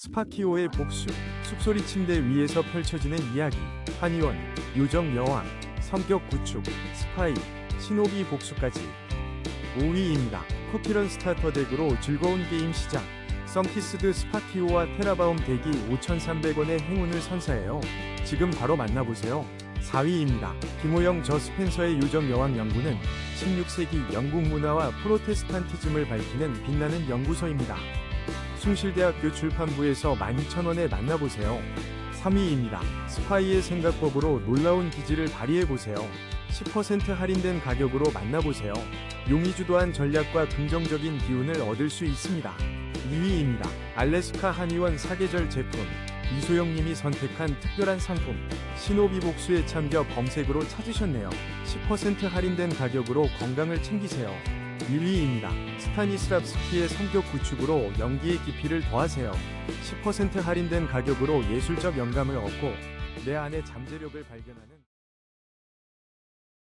스파키오의 복수, 숙소리 침대 위에서 펼쳐지는 이야기, 한의원, 요정 여왕, 성격 구축, 스파이, 신호비 복수까지. 5위입니다. 쿠피런 스타터 덱으로 즐거운 게임 시작. 썬키스드 스파키오와 테라바움 덱이 5,300원의 행운을 선사해요. 지금 바로 만나보세요. 4위입니다. 김호영 저 스펜서의 요정 여왕 연구는 16세기 영국 문화와 프로테스탄티즘을 밝히는 빛나는 연구소입니다. 숭실대학교 출판부에서 12,000원에 만나보세요. 3위입니다. 스파이의 생각법으로 놀라운 기질을 발휘해보세요. 10% 할인된 가격으로 만나보세요. 용이 주도한 전략과 긍정적인 기운을 얻을 수 있습니다. 2위입니다. 알래스카 한의원 사계절 제품. 이소영님이 선택한 특별한 상품. 신호비 복수에 참겨 검색으로 찾으셨네요. 10% 할인된 가격으로 건강을 챙기세요. 1위입니다. 스타니스랍스키의 성격 구축으로 연기의 깊이를 더하세요. 10% 할인된 가격으로 예술적 영감을 얻고 내 안의 잠재력을 발견하는